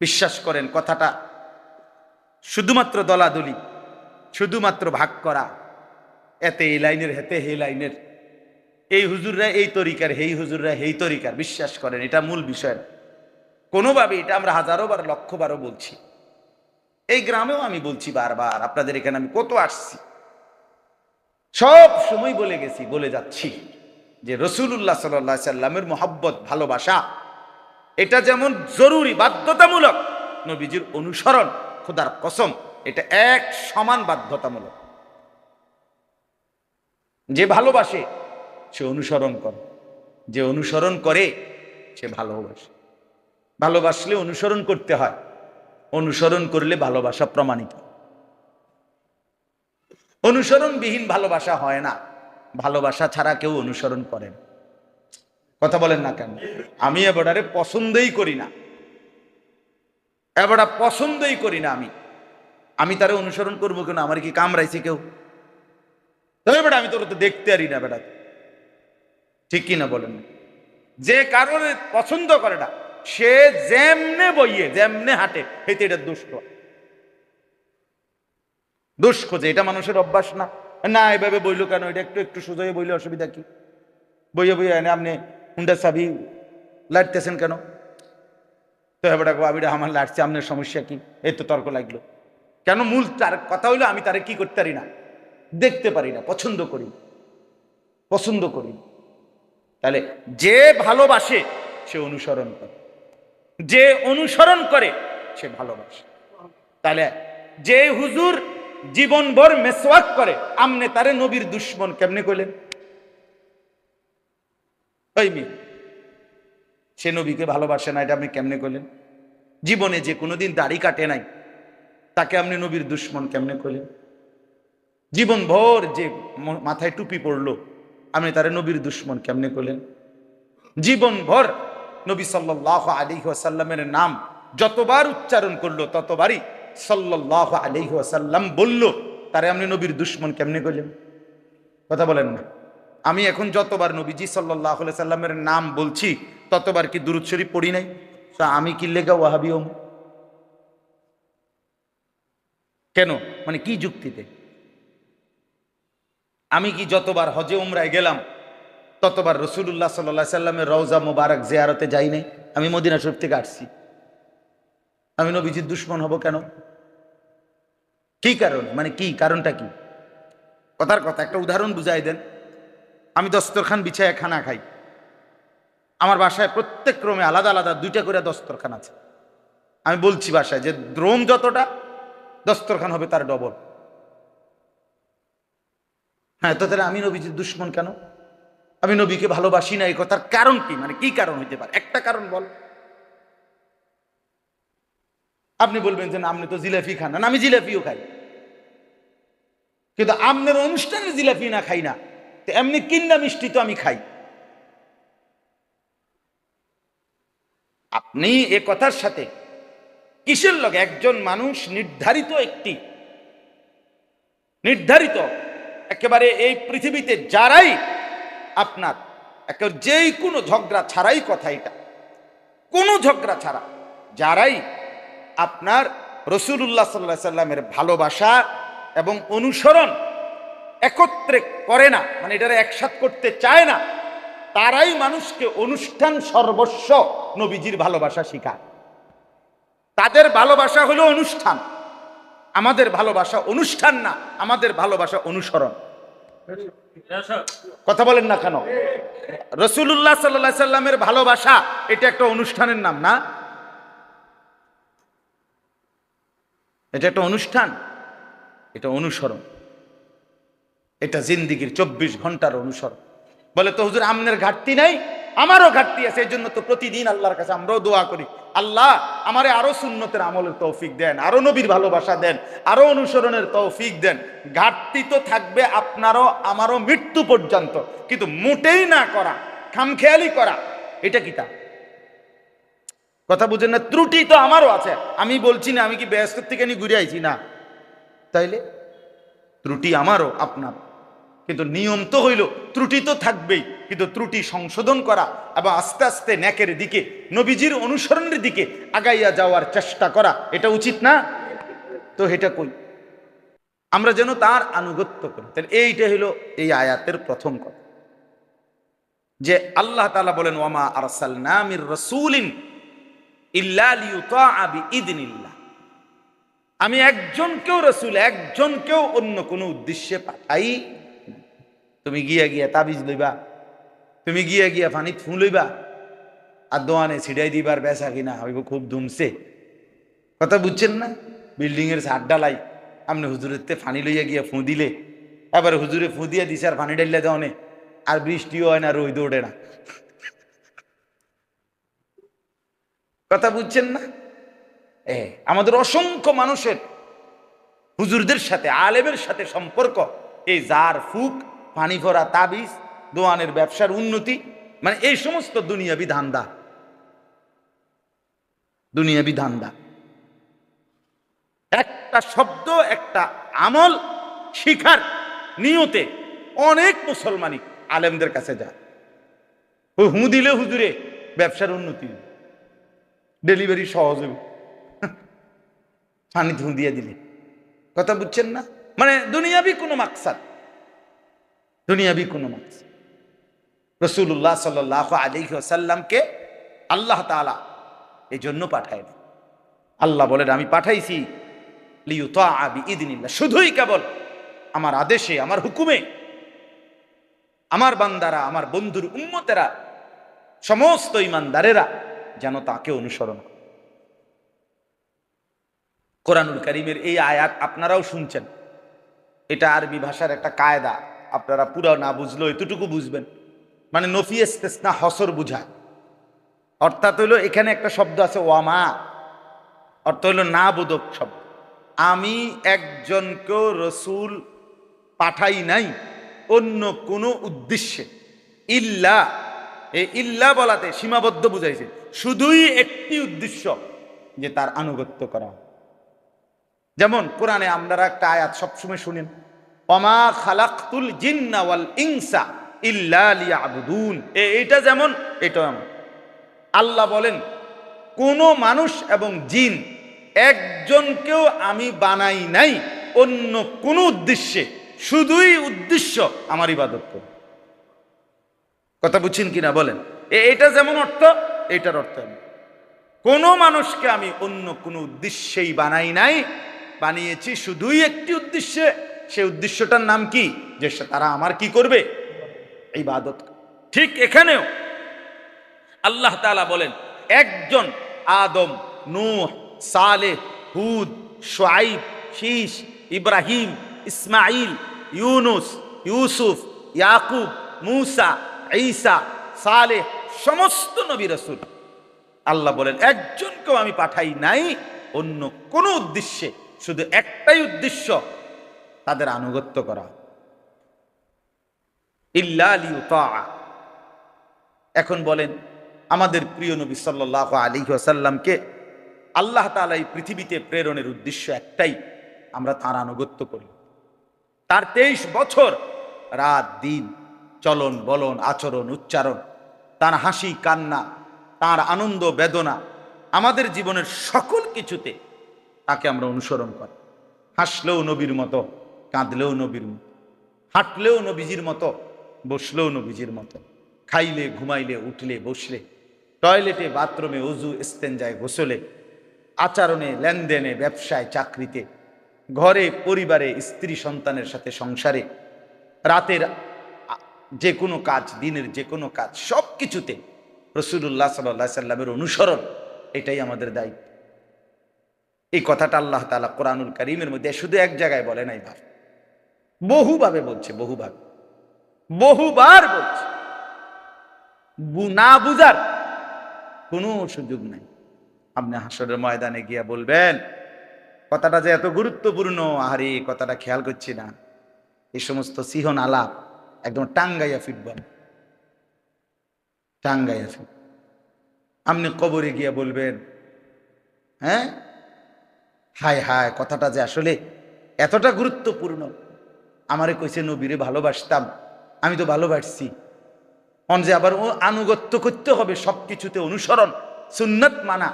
বিশ্বাস করেন কথাটা। শুধুমাত্র দলাদলি, শুধুমাত্র ভাগ করা। এতে এই লাইনের, হেতে হে লাইনের। এই হুজুররা এই তরিকার, হেই হুজুররা হেই তরিকার, বিশ্বাস করেন, এটা মূল বিষয়। কোনোভাবে এটা আমরা হাজারো বার, লক্ষ বারও বলছি। এই গ্রামেও আমি বলছি বারবার, আপনাদের এখানে আমি কত আসছি। সব সময় বলে গেছি, বলে যাচ্ছি যে রসুল্লাহ সাল্লাহ সাল্লামের মোহাব্বত, ভালোবাসা এটা যেমন জরুরি, বাধ্যতামূলক। নবীজির অনুসরণ, খোদার কসম, এটা এক সমান বাধ্যতামূলক। যে ভালোবাসে, সে অনুসরণ করে। যে অনুসরণ করে, সে ভালোবাসে। ভালোবাসলে অনুসরণ করতে হয়। অনুসরণ করলে ভালোবাসা প্রমাণিত। অনুসরণবিহীন ভালোবাসা হয় না। ভালোবাসা ছাড়া কেউ অনুসরণ করে না। কথা বলেন না কেন? আমি এবারে পছন্দই করি না। এবারে পছন্দই করি না আমি। আমি তারে অনুসরণ করব কেন? আমার কি কামড়াইছে কেউ? তবে বেটা আমি তোর তো দেখতে পারি না বেটা। ঠিক কি না? বলেন যে কারণে পছন্দ করে না, সে যেমনে বইয়ে, যেমনে হাঁটে হেতে এটা দুষ্ট। দোষ খোঁজে এটা মানুষের অভ্যাস না। না, এভাবে বইলো কেন? এটা একটু একটু সোজাই বইলে অসুবিধা কি? বইয়ে বইয়ে এনে আপনি হুন্ডা চাবি লাটতেছেন কেন? তো এবার আবিটা আমার লাটছে, আপনার সমস্যা কি? এই তো তর্ক লাগল। কেন মূল তার কথা হইল, আমি তারে কি করতে পারি না? দেখতে পারি না, পছন্দ করি পছন্দ করি তাহলে যে ভালোবাসে, সে অনুসরণ করে। যে অনুসরণ করে, সে ভালোবাসে। তাহলে যে হুজুর জীবনভর মেসওয়াক করে, আমনে তারে নবীর দুশ্মন কেমনে কইলেন ওই সে নবীকে ভালোবাসে না, এটা আপনি কেমনে করলেন? জীবনে যে কোনোদিন দাড়ি কাটে নাই, তাকে আপনি নবীর দুশ্মন কেমনে করলেন? জীবন ভর যে মাথায় টুপি পড়ল, আপনি তারে নবীর দুশ্মন কেমনে করলেন? জীবন ভর নবী সাল্লাহ আলী সাল্লামের নাম যতবার উচ্চারণ করল, ততবারই সাল্লাহ আলী সাল্লাম বলল, তারে আপনি নবীর দুশ্মন কেমনে করলেন? কথা বলেন না। আমি এখন যতবার নবীজি সাল্লাহ সাল্লামের নাম বলছি, ততবার কি দুরুদ শরীফ পড়ি নাই? তো আমি কি লেগা ওয়াহাবি হম? কেন? মানে কি যুক্তিতে? আমি কি যতবার হজে উমরায় গেলাম, ততবার রসুল্লাহ সাল্লাহ সাল্লামের রওজা মোবারক জিয়ারতে যাই নাই? আমি মদিনা শরীফ থেকে আসছি। আমি নবীজির দুশ্মন হব কেন? কি কারণ? মানে কি? কারণটা কি? কথার কথা, একটা উদাহরণ বুঝাই দেন। আমি দস্তরখান বিছায় খানা খাই। আমার বাসায় প্রত্যেক ক্রমে আলাদা আলাদা দুইটা করে দস্তরখান আছে। আমি বলছি বাসায় যে দ্রোম যতটা, দস্তরখান হবে তার ডবল। হ্যাঁ তো তাহলে আমি নবীজির দুশ্মন কেন? আমি নবীকে ভালোবাসি না, এই কথার কারণ কি? মানে কি কারণ হইতে পারে? একটা কারণ বল। আপনি বলবেন যে আপনি তো জিলাপি খান না, আমি জিলাপিও খাই। কিন্তু আপনার অনুষ্ঠানে জিলাপি না খাই না। এমনি কিন্না মিষ্টি তো আমি খাই। আপনি এ কথার সাথে কিসের লগে? একজন মানুষ নির্ধারিত একটি, নির্ধারিত একেবারে এই পৃথিবীতে যারাই আপনার যেই কোনো ঝগড়া ছাড়াই কথা এটা। কোনো ঝগড়া ছাড়া যারাই আপনার রসুল্লাহ সাল্লাহ সাল্লামের ভালোবাসা এবং অনুসরণ একত্রে করে না মানে এটারে একসাথ করতে চায় না, তারাই মানুষকে অনুষ্ঠান সর্বস্ব নবীজির ভালোবাসা শিখায়। তাদের ভালোবাসা হলো অনুষ্ঠান, আমাদের ভালোবাসা অনুষ্ঠান না, আমাদের ভালোবাসা অনুসরণ। কথা বলেন না কেন? রসুল্লাহ সাল্লাহ সাল্লামের ভালোবাসা, এটা একটা অনুষ্ঠানের নাম না? এটা একটা অনুষ্ঠান, এটা অনুসরণ। এটা জিন্দিগির চব্বিশ ঘণ্টার অনুসরণ। বলে তো হুজুর, আমনের ঘাটতি নাই, আমারও ঘাটতি আছে এই জন্য তো প্রতিদিন আল্লাহর কাছে আমরাও দোয়া করি। আল্লাহ আমারে আরও সুন্নতের আমলের তৌফিক দেন, আরও নবীর ভালোবাসা দেন, আরও অনুসরণের তৌফিক দেন। ঘাটতি তো থাকবে আপনারও, আমারও মৃত্যু পর্যন্ত। কিন্তু মোটেই না করা, খামখেয়ালি করা, এটা কি তা? কথা বুঝেন না, ত্রুটি তো আমারও আছে। আমি বলছি না, আমি কি ব্যস্ত থেকে নিয়ে ঘুরে আইছি? না। তাইলে ত্রুটি আমারও, আপনার। কিন্তু নিয়ম তো হইল, ত্রুটি তো থাকবেই। কিন্তু ত্রুটি সংশোধন করা এবং আস্তে আস্তে ন্যাকের দিকে, নবীজির অনুসরণের দিকে আগাইয়া যাওয়ার চেষ্টা করা, এটা উচিত না? তো এটা কই? আমরা যেন তার আনুগত্য করি। তাহলে এইটা হলো এই আয়াতের প্রথম কথা। যে আল্লাহ তাআলা বলেন, ওয়ামা আরসালনা মির রাসূলিন বিইذনিল্লাহ আমি একজনকেও রসুল, একজনকেও অন্য কোনো উদ্দেশ্যে পাঠাই তুমি গিয়া গিয়া তাবিজ লইবা, তুমি গিয়া গিয়া ফানি ফু লইবা, আর দোয়ানে ছিড়াই দিবার বেসা কিনা হইব খুব ধুমছে। কথা বুঝছেন না? বিল্ডিং এর ছাদ ডালাই আপনি হুজুরের তে ফানি লইয়া গিয়া ফু দিলে, এবার হুজুরে ফু দিয়া দিছে আর ফানি ডাইলা দেওয়ানে, আর বৃষ্টিও হয় না রোদ ওঠে না। কথা বুঝছেন না? এ, আমাদের অসংখ্য মানুষের হুজুরদের সাথে, আলেমের সাথে সম্পর্ক, এই জার ফুক পানি ভরা তাবিজ, দোয়ানের ব্যবসার উন্নতি মানে এই সমস্ত দুনিয়াবি ধান্দা। দুনিয়াবি ধান্দা। একটা শব্দ, একটা আমল শিখার নিয়তে অনেক মুসলমানই আলেমদের কাছে যায়। ওই হু দিলে হুজুরে, ব্যবসার উন্নতি ডেলিভারি সহজ হবে। পানি ধু দিয়ে দিলে। কথা বুঝছেন না? মানে দুনিয়াবি কোনো মাকসাদ। দুনিয়াবি কোনো মাকসাদ রসুল্লাহ সাল আলী সাল্লামকে আল্লাহ তালা এই জন্য পাঠায় না আল্লাহ বলেন আমি পাঠাইছি লিউতা আবি ইদিনিল্লাহ শুধুই কেবল আমার আদেশে, আমার হুকুমে আমার বান্দারা, আমার বন্ধুর উম্মতেরা, সমস্ত ইমানদারেরা যেন তাকে অনুসরণ করে। কোরআনুল করিমের এই আয়াত আপনারাও শুনছেন। এটা আরবি ভাষার একটা কায়দা। আপনারা পুরো না বুঝলেও এতটুকু বুঝবেন। মানে নফি না হসর বুঝায় অর্থাৎ হইল এখানে একটা শব্দ আছে, ওয়ামা। অর্থ হইল না বোধক শব্দ। আমি একজনকেও রসুল পাঠাই নাই অন্য কোনো উদ্দেশ্যে। ইল্লা, এই ইল্লা বলাতে সীমাবদ্ধ বুঝাইছে। শুধুই একটি উদ্দেশ্য, যে তার আনুগত্য করা। যেমন কোরআনে আপনারা একটা আয়াত সবসময় শুনেন অমা খালাক্তুল জিন্না ওয়াল ইনসা ইল্লা লিয়াবুদুন। এ- এইটা যেমন, এটাও এমন। আল্লাহ বলেন, কোন মানুষ এবং জিন একজনকেও আমি বানাই নাই, অন্য কোনো উদ্দেশ্যে। শুধুই উদ্দেশ্য আমার ইবাদত কথা বুঝছেন কিনা বলেন? এটা যেমন অর্থ, এটার অর্থ। কোনো মানুষকে আমি অন্য কোনো উদ্দেশ্যেই বানাই নাই, বানিয়েছি শুধুই একটি উদ্দেশ্যে। সেই উদ্দেশ্যটার নাম কি? যে তারা আমার কি করবে? ইবাদত। ঠিক এখানেও আল্লাহ তাআলা বলেন, একজন আদম, নূহ সালে হুদ, শুআইব শীষ ইব্রাহিম ইসমাইল ইউনুস, ইউসুফ, ইয়াকুব, মুসা, ঈসা সালে সমস্ত নবী রসুল। আল্লাহ বলেন, একজনকেও আমি পাঠাই নাই, অন্য কোনো উদ্দেশ্যে, শুধু একটাই উদ্দেশ্য তাদের আনুগত্য করা। ইল্লা এখন বলেন, আমাদের প্রিয় নবী সাল্লাহ আলী আসাল্লামকে আল্লাহ তাআলা এই পৃথিবীতে প্রেরণের উদ্দেশ্য একটাই, আমরা তার আনুগত্য করি। তার তেইশ বছর রাত, দিন, চলন, বলন, আচরণ, উচ্চারণ, তার হাসি, কান্না, তার আনন্দ, বেদনা, আমাদের জীবনের সকল কিছুতে তাকে আমরা অনুসরণ করি। হাসলেও নবীর মতো। কাঁদলেও নবীর মতো, হাঁটলেও নবীজির মতো, বসলেও নবীজির মতো, খাইলে, ঘুমাইলে, উঠলে, বসলে, টয়লেটে, বাথরুমে অজু এস্তেঞ্জায় গোসলে, আচরণে, লেনদেনে, ব্যবসায়, চাকরিতে, ঘরে, পরিবারে, স্ত্রী, সন্তানের সাথে সংসারে, রাতের যে কোনো কাজ, দিনের যে কোনো কাজ সব কিছুতে রসুল্লাহ সাল্লাহ সাল্লামের অনুসরণ, এটাই আমাদের দায়িত্ব। এই কথাটা আল্লাহ তালা কোরআনুল করিমের মধ্যে শুধু এক জায়গায় বলে নাই ভাব বহুভাবে বলছে বহুভাবে বহুবার বলছে। না বুঝার কোনো সুযোগ নাই। আপনি হাসরের ময়দানে গিয়া বলবেন, কথাটা যে এত গুরুত্বপূর্ণ এই কথাটা খেয়াল করছি না। এই সমস্ত সিহন আলাপ একদম টাঙ্গাইয়া ফিটবেন টাঙ্গাইয়া ফিট। আপনি কবরে গিয়া বলবেন হ্যাঁ? হায় হায়, কথাটা যে আসলে এতটা গুরুত্বপূর্ণ। আমারে কইছে, নবীরে ভালোবাসতাম, আমি তো ভালোবাসছি। অন যে আবার ও আনুগত্য করতে হবে সব কিছুতে অনুসরণ, সুন্নত মানা,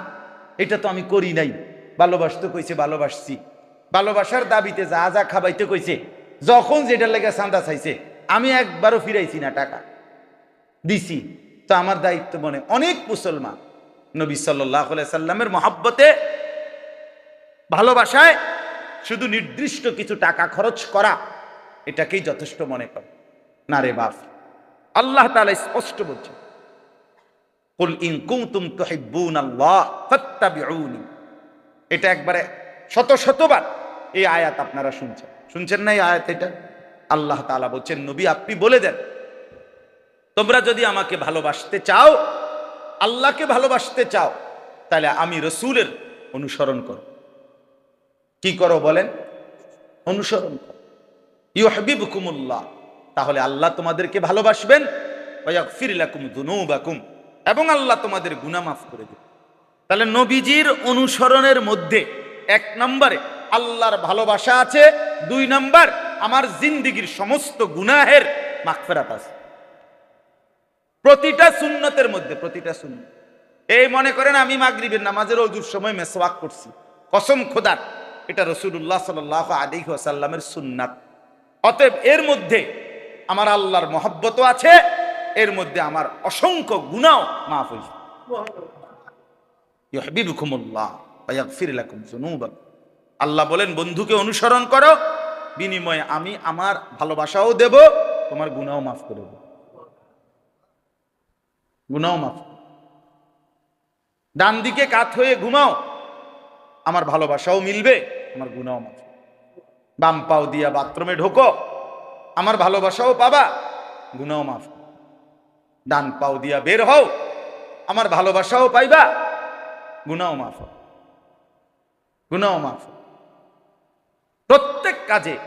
এটা তো আমি করি নাই। ভালোবাসতে কইছে, ভালোবাসছি। ভালোবাসার দাবিতে যা যা খাবাইতে কইছে, যখন যেটার লেগে চাঁদা চাইছে আমি একবারও ফিরাইছি না টাকা। দিছি। তো আমার দায়িত্ব মনে, অনেক মুসলমান নবী সাল্লাহ সাল্লামের মহাব্বতে ভালোবাসায় শুধু নির্দিষ্ট কিছু টাকা খরচ করা এটাকেই যথেষ্ট মনে করে। না রে বাপ। আল্লাহ তাআলা স্পষ্ট বলছে, কুল ইন কুনতুম তুহিব্বুনাল্লাহ ফাত্তাবিউনি। এটা একবারে শত শতবার এই আয়াত আপনারা শুনছেন। শুনছেন না এই আয়াত এটা? আল্লাহ তাআলা বলছেন, নবী, আপনি বলে দেন, তোমরা যদি আমাকে ভালোবাসতে চাও, আল্লাহকে ভালোবাসতে চাও, তাহলে আমি রসুলের অনুসরণ করো কি করো বলেন? অনুসরণ করো। ইউহবিবকুমুল্লাহ। তাহলে আল্লাহ তোমাদেরকে ভালোবাসবেন এবং আল্লাহ তোমাদের গুনাহ মাফ করে দেবে তাহলে নবীজির অনুসরণের মধ্যে এক নম্বরে আল্লাহর ভালোবাসা আছে, দুই নম্বর আমার জিন্দিগির সমস্ত গুনাহের মাগফিরাত আছে। প্রতিটা সুন্নতের মধ্যে, প্রতিটা সুন্নত। এই মনে করেন আমি মাগরিবের নামাজের অজুর সময় মেসওয়াক করছি। কসম খোদার, এটা রসুল্লাহ সাল আলী সাল্লামের সুন্নাত। অতএব এর মধ্যে আমার আল্লাহর মহব্বতও আছে, এর মধ্যে আমার অসংখ্য গুণাও মাফ হয়েছে আল্লাহ বলেন, বন্ধুকে অনুসরণ করো, বিনিময়ে আমি আমার ভালোবাসাও দেব, তোমার গুনাও মাফ করে দেব। গুনাও মাফ। ডান দিকে কাত হয়ে ঘুমাও, আমার ভালোবাসাও মিলবে আমার গুনাও মাফ। বাম পাও দিয়া বাথরুমে ঢোকো। আমার ভালোবাসাও পাবা। গুনাও মাফ। ডান পাও দিয়া বের হও। আমার ভালোবাসাও পাইবা। গুনাও মাফ। গুনাও মাফ। প্রত্যেক কাজে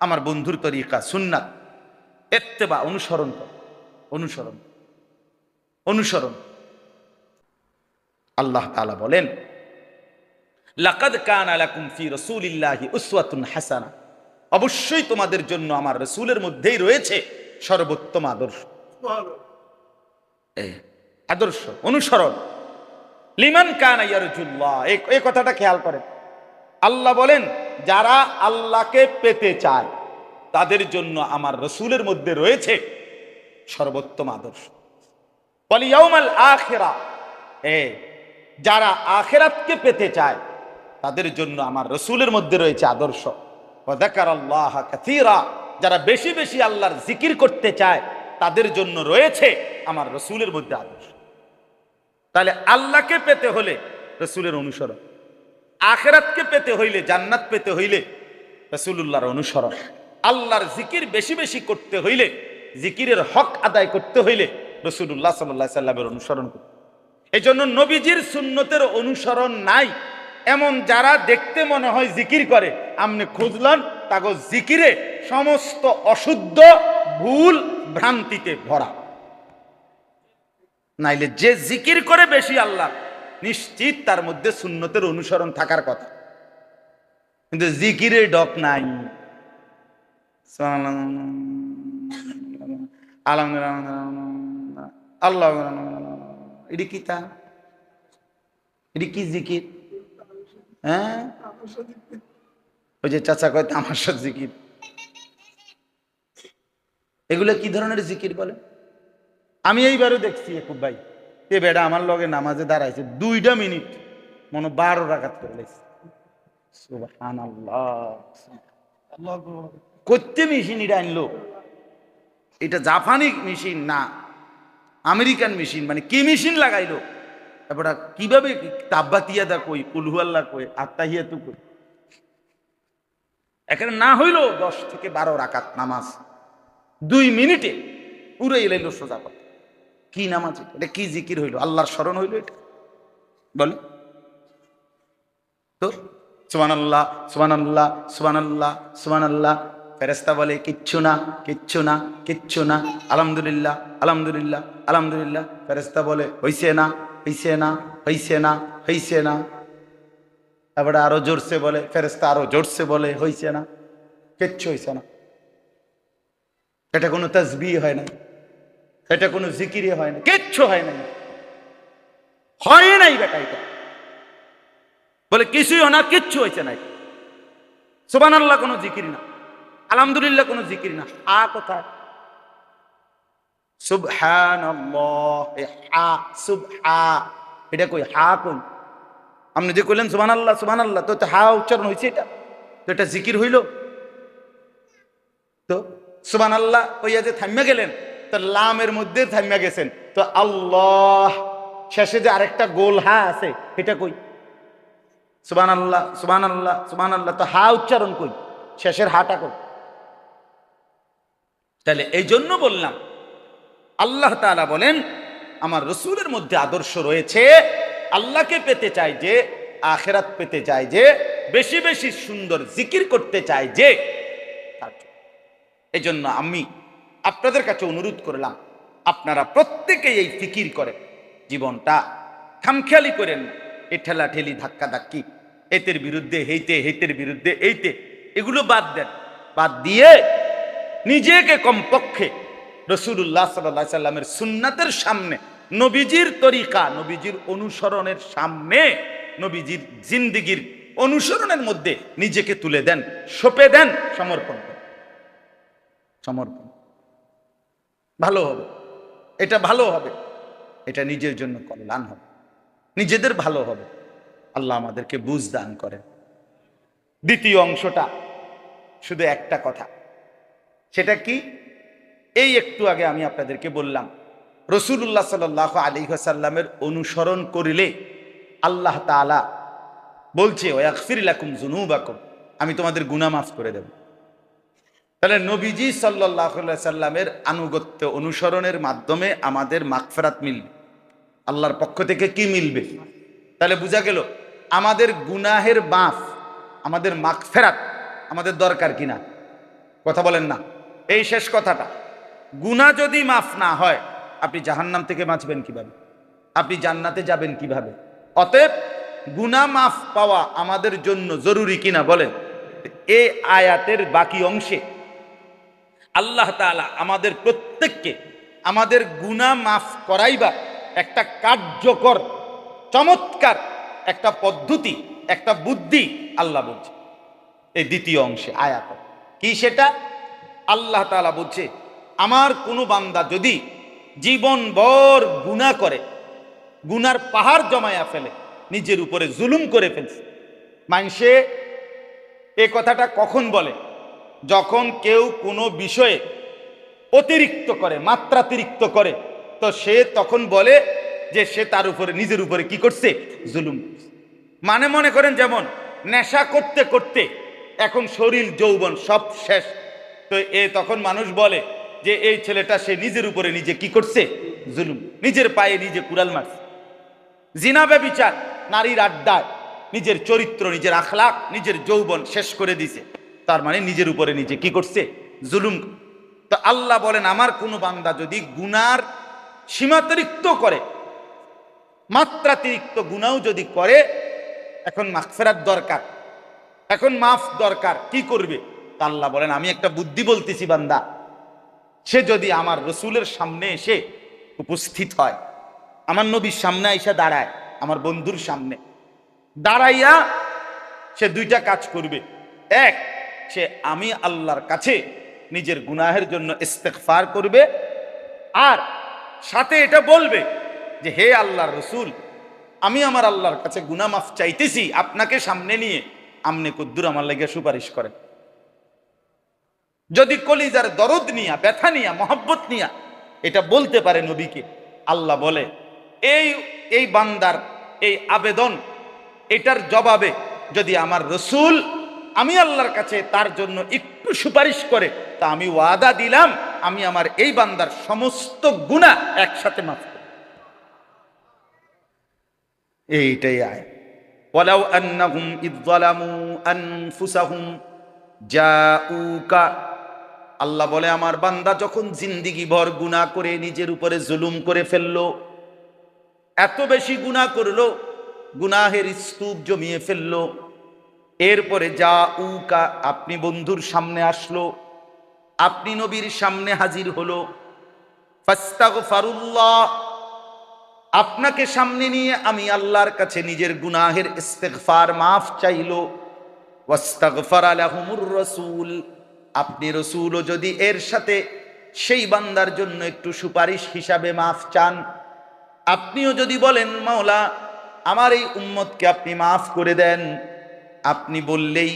আমার বন্ধুর তরিকা সুন্নাত। এত্তেবা অনুসরণ কর। অনুসরণ। অনুসরণ। আল্লাহ তাআলা বলেন লাকাদ কানা লাকুম ফি রাসূলিল্লাহি উসওয়াতুন হাসানা। অবশ্যই তোমাদের জন্য আমার রসুলের মধ্যেই রয়েছে সর্বোত্তম আদর্শ। আদর্শ অনুসরণ। লিমান কানা ইয়ারজুল্লাহ এই এই কথাটা খেয়াল করেন। আল্লাহ বলেন যারা আল্লাহকে পেতে চায় তাদের জন্য আমার রসুলের মধ্যে রয়েছে সর্বোত্তম আদর্শ। পলিয়াউমাল আখেরা এ যারা আখেরাতকে পেতে চায় তাদের জন্য আমার রসুলের মধ্যে রয়েছে আদর্শ। যারা বেশি বেশি আল্লাহর জিকির করতে চায়, তাদের জন্য রয়েছে আমার রসুলের মধ্যে আদর্শ। তাহলে আল্লাহকে পেতে হলে রসুলের অনুসরণ, আখেরাতকে পেতে হইলে জান্নাত পেতে হইলে রসুল্লাহর অনুসরণ। আল্লাহর জিকির বেশি বেশি করতে হইলে, জিকিরের হক আদায় করতে হইলে রসুল্লাহ সাল্লাহ সাল্লামের অনুসরণ করতে এই জন্য নবীজির সুন্নতের অনুসরণ নাই। এমন যারা দেখতে মনে হয় জিকির করে আপনি খুঁজলেন তাগো জিকিরে সমস্ত অশুদ্ধ ভুল ভ্রান্তিতে ভরা। নাইলে যে জিকির করে বেশি আল্লাহ, নিশ্চিত তার মধ্যে সুন্নতের অনুসরণ থাকার কথা। কিন্তু জিকিরে ডক নাই। আল্লাহ এটি কি তা? এটি কি জিকির? হ্যাঁ? ওই যে চাচা কয় সাথে জিকির। এগুলো কি ধরনের জিকির বলে? আমি এইবারও দেখছি একুব ভাই। এ বেটা আমার লগে নামাজে দাঁড়াইছে দুইটা মিনিট। মনে বারো রাখাত করে লাইছে। করতে মেশিন এটা আনলো? এটা জাপানি মেশিন না, আমেরিকান মেশিন। মানে কি মেশিন লাগাইলো? তারপর কীভাবে তাব্বাতিয়া দা কই কুলহুয়াল্লাহ কই আত্মাহিয়া তু কই? এখানে না হইল দশ থেকে বারো রাকাত নামাজ। দুই মিনিটে পুরো এলাইলো সোজা কথা কি নামাজ এটা? কি জিকির হইল? আল্লাহর স্মরণ হইল এটা? বলে। তো সুবান আল্লাহ সুবান আল্লাহ ফেরেস্তা বলে, কিচ্ছু না কিচ্ছু না কিচ্ছু না। আলহামদুলিল্লাহ আলহামদুলিল্লাহ আলহামদুলিল্লাহ। ফেরেস্তা বলে, হইছে না। হইছে না হইছে না হইছে না। তারপরে আরও জোরসে বলে ফেরেস্তা আরও জোরসে বলে, হইছে না, কিচ্ছু হইছে না। এটা কোনো তসবি হয় না এটা কোনো জিকিরে হয় না কিচ্ছু হয় নাই। হয় নাই বেটা এটা। বলে কিছুই হয় না, কিচ্ছু হয়েছে নাই। সুবান আল্লাহ কোনো জিকির না, আলহামদুলিল্লাহ কোনো জিকির না। আ কোথায়? সুবহান হা, সুবহা। এটা কই, হা কই আপনি যে কইলেন সুবান আল্লাহ সুবান আল্লাহ তো হা উচ্চারণ হয়েছে এটা? তো এটা জিকির হইল? তো সুবান আল্লাহ কইয়া যে থামিয়া গেলেন, তো লামের মধ্যে থামিয়া গেছেন। তো আল্লাহ, শেষে যে আরেকটা গোল হা আছে, এটা কই? সুবান আল্লাহ সুবান আল্লাহ সুবান আল্লাহ তো হা উচ্চারণ কই? শেষের হাটা কই? তাহলে এই জন্য বললাম আল্লাহ তাআলা বলেন, আমার রসুলের মধ্যে আদর্শ রয়েছে, আল্লাহকে পেতে চাই যে, আখেরাত পেতে চাই যে, বেশি বেশি সুন্দর জিকির করতে চাই যে এই জন্য। আমি আপনাদের কাছে অনুরোধ করলাম, আপনারা প্রত্যেকেই এই ফিকির করেন, জীবনটা খামখেয়ালি করেন, এ ঠেলা ঠেলি ধাক্কা ধাক্কি এতের বিরুদ্ধে, হেইতে, হেইতের বিরুদ্ধে, এইতে, এগুলো বাদ দেন। বাদ দিয়ে নিজেকে কমপক্ষে রসুল্লাহ সাল্লাহ সাল্লামের সুন্নাতের সামনে, নবীজির তরিকা, নবীজির অনুসরণের সামনে, নবীজির জিন্দিগির অনুসরণের মধ্যে নিজেকে তুলে দেন, সপে দেন, সমর্পণ। সমর্পণ। ভালো হবে। এটা ভালো হবে। এটা নিজের জন্য কল্যাণ হবে। নিজেদের ভালো হবে। আল্লাহ আমাদেরকে বুঝ দান করেন। দ্বিতীয় অংশটা শুধু একটা কথা। সেটা কি? এই একটু আগে আমি আপনাদেরকে বললাম রসুল্লাহ সাল আলী সাল্লামের অনুসরণ করিলে আল্লাহ তালা বলছে ওয়াকফিরাকুম জুনুবাকুম আমি তোমাদের গুনাহ মাফ করে দেব। তাহলে নবীজি সাল্লাহ সাল্লামের আনুগত্য অনুসরণের মাধ্যমে আমাদের মাগফেরাত মিলবে। আল্লাহর পক্ষ থেকে কি মিলবে? তাহলে বোঝা গেল, আমাদের গুনাহের মাফ, আমাদের মাগফেরাত আমাদের দরকার কিনা? কথা বলেন না। এই শেষ কথাটা। গুনাহ যদি মাফ না হয়, আপনি জাহান্নাম থেকে বাঁচবেন কীভাবে? আপনি জান্নাতে যাবেন কীভাবে? অতএব গুনা মাফ পাওয়া আমাদের জন্য জরুরি কিনা বলেন? এই আয়াতের বাকি অংশে আল্লাহ তাআলা আমাদের প্রত্যেককে আমাদের গুনাহ মাফ করাইবার একটা কার্যকর, চমৎকার একটা পদ্ধতি, একটা বুদ্ধি আল্লাহ বলছে। এই দ্বিতীয় অংশে আয়াত। কি সেটা? আল্লাহ তাআলা বলছে আমার কোনো বান্দা যদি জীবনভর গুনাহ করে, গুনার পাহাড় জমায়া ফেলে, নিজের উপরে জুলুম করে ফেলছে মানুষে এ কথাটা কখন বলে? যখন কেউ কোনো বিষয়ে অতিরিক্ত করে, মাত্রাতিরিক্ত করে, তো সে তখন বলে যে সে তার উপরে, নিজের উপরে কি করছে? জুলুম মানে মনে করেন যেমন নেশা করতে করতে এখন শরীর, যৌবন সব শেষ। তো এ তখন মানুষ বলে যে এই ছেলেটা সে নিজের উপরে নিজে কি করছে? জুলুম। নিজের পায়ে নিজে কুড়াল মারছে। জিনাবে বিচার নারীর আড্ডায় নিজের চরিত্র, নিজের আখলাক নিজের যৌবন শেষ করে দিছে। তার মানে নিজের উপরে নিজে কি করছে? জুলুম। তো আল্লাহ বলেন, আমার কোনো বান্দা যদি গুনার সীমাতিরিক্ত করে, মাত্রাতিরিক্ত গুনাও যদি করে, এখন মাগফেরাত দরকার, এখন মাফ দরকার, কি করবে? আল্লাহ বলেন, আমি একটা বুদ্ধি বলতেছি বান্দা সে যদি আমার রসুলের সামনে এসে উপস্থিত হয়, আমার নবীর সামনে এসে দাঁড়ায়, আমার বন্ধুর সামনে দাঁড়াইয়া সে দুইটা কাজ করবে। এক, সে আমি আল্লাহর কাছে নিজের গুনাহের জন্য ইস্তেকফার করবে আর সাথে এটা বলবে যে, হে আল্লাহর রসুল, আমি আমার আল্লাহর কাছে গুনা মাফ চাইতেছি, আপনাকে সামনে নিয়ে আমনে কুদ্দুর আমার লেগে সুপারিশ করেন। যদি কলিজার দরদ নিয়া, ব্যথা নিয়া, মহব্বত নিয়া, এটা বলতে পারে নবীকে। আল্লাহ বলে, এই এই বান্দার এই আবেদন, এটার জবাবে যদি আমার রসুল আমি আল্লাহর কাছে তার জন্য একটু সুপারিশ করে, তা আমি ওয়াদা দিলাম, আমি আমার এই বান্দার সমস্ত গুণা একসাথে মাফ এইটাই আয়। ওয়ালাউ আন্নাহুম ইয যালামু আনফুসাহুম জাউকা আল্লাহ বলে, আমার বান্দা যখন জিন্দিগি ভর গুনাহ করে নিজের উপরে জুলুম করে ফেলল, এত বেশি গুনাহ করল, গুনাহের স্তূপ জমিয়ে ফেলল, এরপরে যা উকা আপনি বন্ধুর সামনে আসলো, আপনি নবীর সামনে হাজির হলো, ফাস্তাগফারুল্লাহ, আপনাকে সামনে নিয়ে আমি আল্লাহর কাছে নিজের গুনাহের ইস্তেগফার মাফ চাইলো, ওয়াস্তাগফার আলাহুমুর রাসূল। আপনি রসুলও যদি এর সাথে সেই বান্দার জন্য একটু সুপারিশ হিসাবে মাফ চান, আপনিও যদি বলেন, মাওলা, আমার এই উম্মতকে আপনি মাফ করে দেন, আপনি বললেই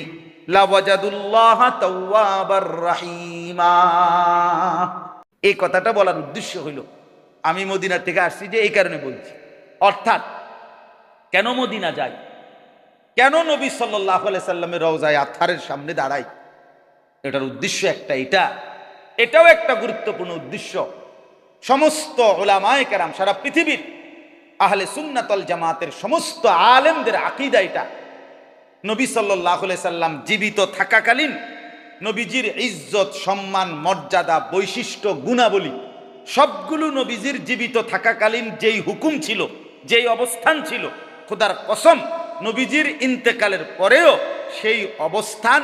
রাহিমা। এই কথাটা বলার উদ্দেশ্য হইল, আমি মদিনা থেকে আসছি যে এই কারণে বলছি। অর্থাৎ, কেন মদিনা যাই কেন নবী সাল্লাহ সাল্লামের রওজায় আথারের সামনে দাঁড়াই এটার উদ্দেশ্য একটা এটা, এটাও একটা গুরুত্বপূর্ণ উদ্দেশ্য। সমস্ত ওলামায় কেরাম, সারা পৃথিবীর আহলে সুন্নাতল জামাতের সমস্ত আলেমদের আকিদা এটা। নবী সাল্লাহ সাল্লাম জীবিত থাকাকালীন নবীজির ইজ্জত, সম্মান, মর্যাদা, বৈশিষ্ট্য, গুণাবলী, সবগুলো নবীজির জীবিত থাকাকালীন যেই হুকুম ছিল, যেই অবস্থান ছিল, খোদার কসম, নবীজির ইন্তেকালের পরেও সেই অবস্থান,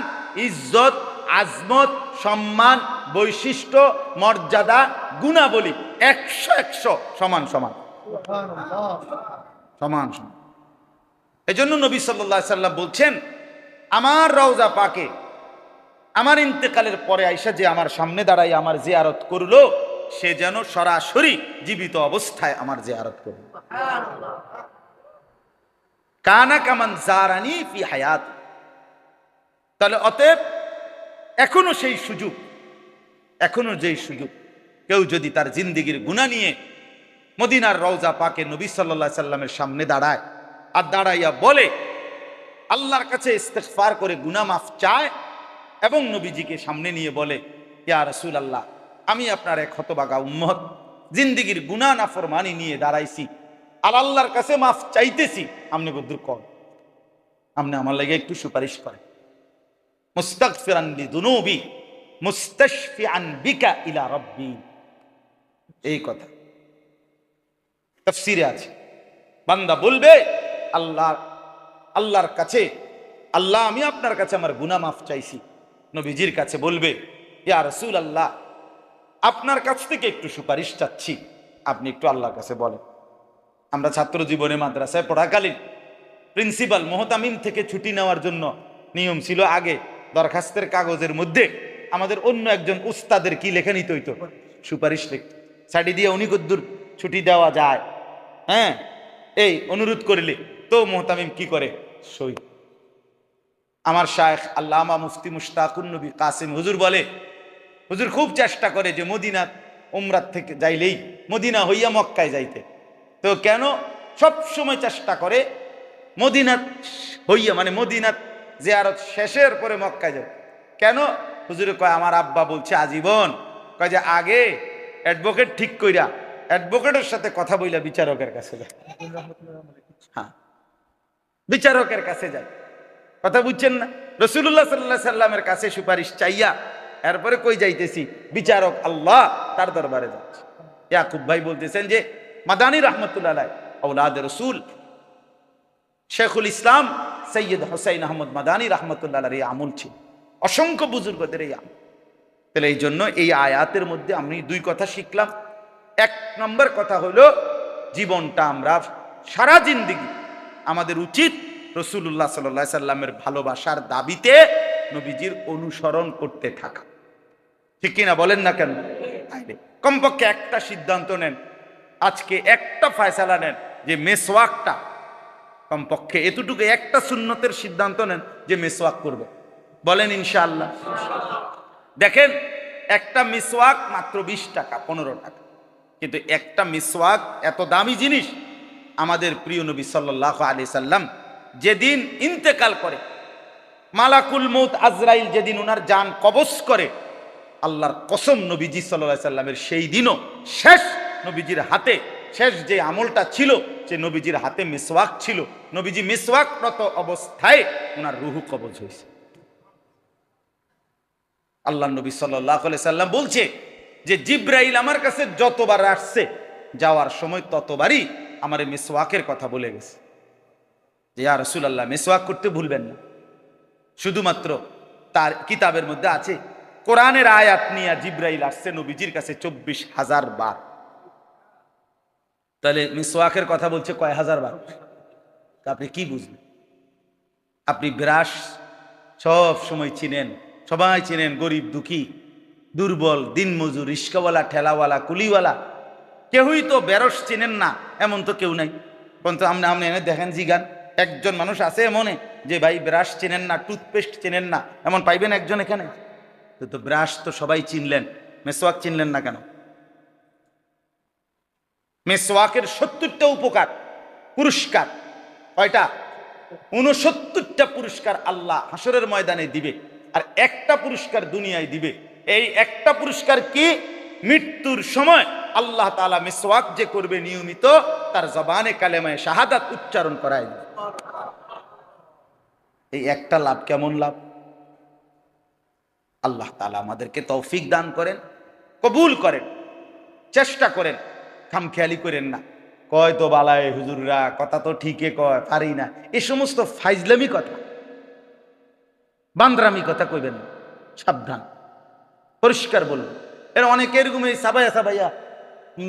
ইজ্জত আজমত, সম্মান, বৈশিষ্ট্য, মর্যাদা, গুণাবলী একশো একশো সমান সমান। সমান সমান। এই জন্য নবী সাল্লাহ সাল্লাম বলছেন, আমার রওজা পাকে, আমার ইন্তেকালের পরে আইসা যে আমার সামনে দাঁড়াই আমার জিয়ারত করল, সে যেন সরাসরি জীবিত অবস্থায় আমার জিয়ারত করল। কানা কামান জারানি ফি হায়াত। তাহলে অতএব এখনও সেই সুযোগ, এখনও যেই সুযোগ। কেউ যদি তার জিন্দিগির গুণা নিয়ে মদিনার রওজা পাকে নবী সাল্লা সাল্লামের সামনে দাঁড়ায় আর দাঁড়াইয়া বলে, আল্লাহর কাছে ইস্তেকফার করে গুনা মাফ চায় এবং নবীজিকে সামনে নিয়ে বলে, ইয়া রসুল আল্লাহ আমি আপনার এক হতবাগা উম্মত, জিন্দিগির গুনা নাফরমানি নিয়ে দাঁড়াইছি আর আল্লাহর কাছে মাফ চাইতেছি। আপনি বদুর কর। আপনি আমার লাগে একটু সুপারিশ করেন। এই কথা। বান্দা বলবে, আল্লাহ, আল্লাহর কাছে, আল্লাহ, আমি আপনার কাছে আমার মাফ চাইছি। নবীজির কাছে বলবে, ইয়া আল্লাহ আপনার কাছ থেকে একটু সুপারিশ চাচ্ছি। আপনি একটু আল্লাহর কাছে বলেন। আমরা ছাত্র জীবনে মাদ্রাসায় পড়াকালীন, প্রিন্সিপাল মোহতামিম থেকে ছুটি নেওয়ার জন্য নিয়ম ছিল আগে দরখাস্তের কাগজের মধ্যে আমাদের অন্য একজন উস্তাদের কি লেখা নিতে হইতো? সুপারিশ লিখত। সাডি দিয়ে উনি কদ্দুর ছুটি দেওয়া যায়। হ্যাঁ? এই, অনুরোধ করলে তো মোহতামিম কি করে? সই। আমার শায়েখ আল্লামা মুফতি মুশতাকুন নবী কাসিম হুজুর বলে, হুজুর খুব চেষ্টা করে যে মদিনা উমরাত থেকে যাইলেই, মদিনা হইয়া মক্কায় যাইতে। তো কেন? সব সময় চেষ্টা করে মদিনাত হইয়া মানে মদিনাত জিয়ারত শেষের পরে মক্কায় যাও কেন? হুজুরে কয়, আমার আব্বা বলছে আজীবন। কয় যে, আগে অ্যাডভোকেট ঠিক কইরা অ্যাডভোকেটের সাথে কথা বইলা বিচারকের কাছে যায় হ্যাঁ বিচারকের কাছে যায় কথা বুঝছেন না? রসুল্লাহ সাল্লাহ সাল্লামের কাছে সুপারিশ চাইয়া এরপরে কই যাইতেছি? বিচারক আল্লাহ তার দরবারে যাচ্ছে। ইয়াকুব ভাই বলতেছেন যে, মাদানী রহমতুল্লাহ ঔলাদ রসুল শেখুল ইসলাম সৈয়দ হোসাইন আহমদ মাদানী রহমতুল্লাহ এই আমল ছিল। অসংখ্য বুজুর্গদের এই আমল। তাহলে এই জন্য এই আয়াতের মধ্যে আমি দুই কথা শিখলাম। এক নম্বর কথা হলো, জীবনটা আমরা সারা জিন্দিগি আমাদের উচিত রসুল্লাহ সাল্লাহ সাল্লামের ভালোবাসার দাবিতে নবীজির অনুসরণ করতে থাকা। ঠিক কিনা বলেন না কেন? কমপক্ষে একটা সিদ্ধান্ত নেন। আজকে একটা ফয়সালা নেন যে মেসওয়াকটা কমপক্ষে এতটুকু একটা সুন্নতের সিদ্ধান্ত নেন যে মিসওয়াক করবে। বলেন ইনশাআল্লাহ। দেখেন, একটা মিসওয়াক মাত্র বিশ টাকা, পনেরো টাকা। কিন্তু একটা মিসওয়াক এত দামি জিনিস, আমাদের প্রিয় নবী সাল্লাহ আলি সাল্লাম যেদিন ইন্তেকাল করে, মালাকুল মৌত আজরাইল যেদিন ওনার যান কবস করে, আল্লাহর কসম নবীজি সাল্লা সাল্লামের সেই দিনও শেষ নবীজির হাতে শেষ যে আমলটা ছিল সে নবীজির হাতে মিসওয়াক ছিল, নবীজি মিসওয়াকরত অবস্থায় ওনার রুহু কবজ হয়েছে। আল্লাহ নবী সাল্লাহ সাল্লাম বলছে যে, জিব্রাইল আমার কাছে যতবার আসছে, যাওয়ার সময় ততবারই আমার মিসওয়াকের কথা বলে গেছে। যে আর রসুল আল্লাহ মিসওয়াক করতে ভুলবেন না। শুধুমাত্র তার কিতাবের মধ্যে আছে, কোরআনের আয়াত নিয়ে জিব্রাইল আসছে নবীজির কাছে চব্বিশ হাজার বার। তাহলে মিসওয়াকের কথা বলছে কয় হাজার বার? তা আপনি কি বুঝলেন? আপনি ব্রাশ, সব সময় চিনেন, সবাই চিনেন গরিব, দুঃখী, দুর্বল দিনমজুর রিস্কাওয়ালা, ঠেলাওয়ালা, কুলিওয়ালা। কেউই তো বেরস চিনেন না, এমন তো কেউ নাই। কিন্তু আপনি আপনি এনে দেখেন জিগান, একজন মানুষ আছে এমনে যে, ভাই, ব্রাশ চেনেন না, টুথপেস্ট চেনেন না। এমন পাইবেন একজন এখানে? তো তো ব্রাশ তো সবাই চিনলেন মেসোয়াক চিনলেন না কেন? মেসোয়াকের সত্তরটা উপকার, পুরস্কার। কয়টা? উনসত্তরটা পুরস্কার আল্লাহ হাসরের ময়দানে দিবে, আর একটা পুরস্কার দুনিয়ায় দিবে। এই একটা পুরস্কার কি? মৃত্যুর সময় আল্লাহ তালা মিসওয়াক যে করবে নিয়মিত, তার জবানে কালেমায় শাহাদাত উচ্চারণ করায় এই একটা লাভ কেমন লাভ? আল্লাহ তালা আমাদেরকে তৌফিক দান করেন, কবুল করেন, চেষ্টা করেন। খামখেয়ালি করেন না। কয় তো বালায়, হুজুররা, কথা তো ঠিকই কয়, পারি না। এ সমস্ত ফাইজলামি কথা। বান্দ্রামি কথা কইবেন সাবধান। পরিষ্কার বলবেন এর অনেকে এরকম এই সাবাইয়া সাবাইয়া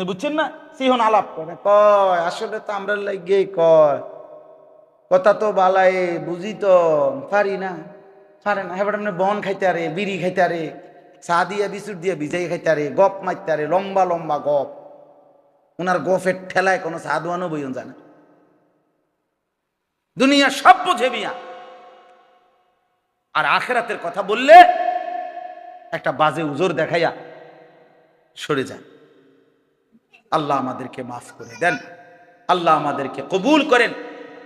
বুঝছেন না? সিহন আলাপ করে, কয়, আসলে তো আমরা লাগে কয়, কথা তো বালায়, বুঝি তো, পারি না। পারে না। এবার আপনি বন খাইতে আরে, বিড়ি খাইতে আরে, চা দিয়া বিচুর দিয়া, ভিজাই খাইতে আরে, গপ মারতে আরে, লম্বা লম্বা গপ। ওনার গফের ঠেলায় কোনো সাধুয়ানো বইন জানে দুনিয়া সব বোঝে মিয়া। আর আখেরাতের কথা বললে একটা বাজে উজোর দেখাইয়া সরে যায়। আল্লাহ আমাদেরকে মাফ করে দেন। আল্লাহ আমাদেরকে কবুল করেন।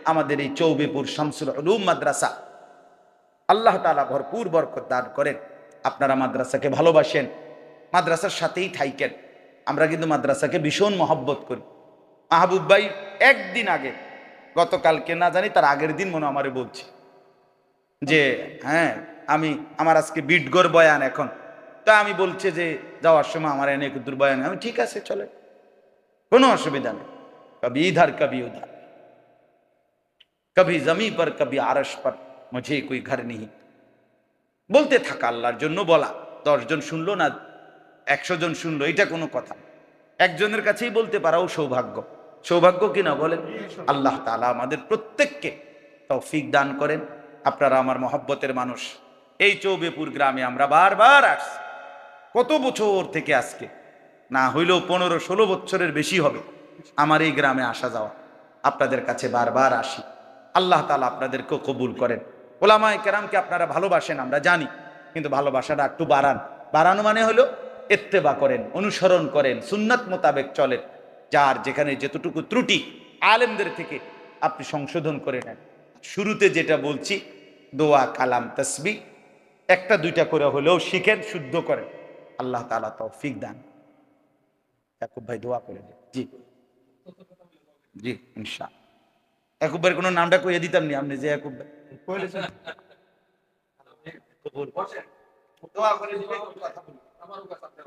আমাদের এই চৌবেপুর শামসুল উলুম মাদ্রাসা। আল্লাহ তালা ভরপুর বরকত দান করেন। আপনারা মাদ্রাসাকে ভালোবাসেন। মাদ্রাসার সাথেই থাইকেন। আমরা কিন্তু মাদ্রাসাকে ভীষণ মহব্বত করি। মাহবুব ভাই, একদিন আগে, গতকালকে না জানি, তার আগের দিন মনে আমারে বলছি যে হ্যাঁ আমি, আমার আজকে বিটগর বয়ান এখন। তা আমি বলছে যে, যাওয়ার সময় আমার এনে কুদ্দুর বয়ান আমি, ঠিক আছে, চলে। কোনো অসুবিধা নেই। কবি ইধার, কবি উধার। কবি জমি পর, কবি আরস পর, মুঝে কোই ঘর নেই। বলতে থাকা আল্লাহর জন্য বলা। দশজন শুনলো না একশো জন শুনলো এটা কোনো কথা। একজনের কাছেই বলতে পারাও সৌভাগ্য। সৌভাগ্য কিনা বলেন? আল্লাহ তালা আমাদের প্রত্যেককে তৌফিক দান করেন। আপনারা আমার মহব্বতের মানুষ। এই চৌবেপুর গ্রামে আমরা বারবার আসছি। কত বছর থেকে আজকে? না হইলেও পনেরো ষোলো বছরের বেশি হবে আমার এই গ্রামে আসা যাওয়া। আপনাদের কাছে বারবার আসি। আল্লাহ তালা আপনাদেরকেও কবুল করেন। ওলামায় কেরামকে আপনারা ভালোবাসেন, আমরা জানি। কিন্তু ভালোবাসাটা একটু বাড়ান। বাড়ানো মানে হলো এত্তেবা করেন অনুসরণ করেন সুন্নাত মোতাবেক চলেন যার যেখানে যতটুকু ত্রুটি আলেমদের থেকে আপনি সংশোধন করে নেন। শুরুতে যেটা বলছি দোয়া কালাম তসবি একটা দুইটা করে হলেও শিখেন শুদ্ধ করেন। আল্লাহ তালা তৌফিক দান। ইয়াকুব ভাই দোয়া করে দেন। জি। জি ইনশা ইয়াকুব ভাইয়ের কোনো নামটা কইয়ে দিতাম নি আপনি যে ইয়াকুব ভাই। দোয়া করে দিবেন কথা বলুন। আমারও কাছে আপনার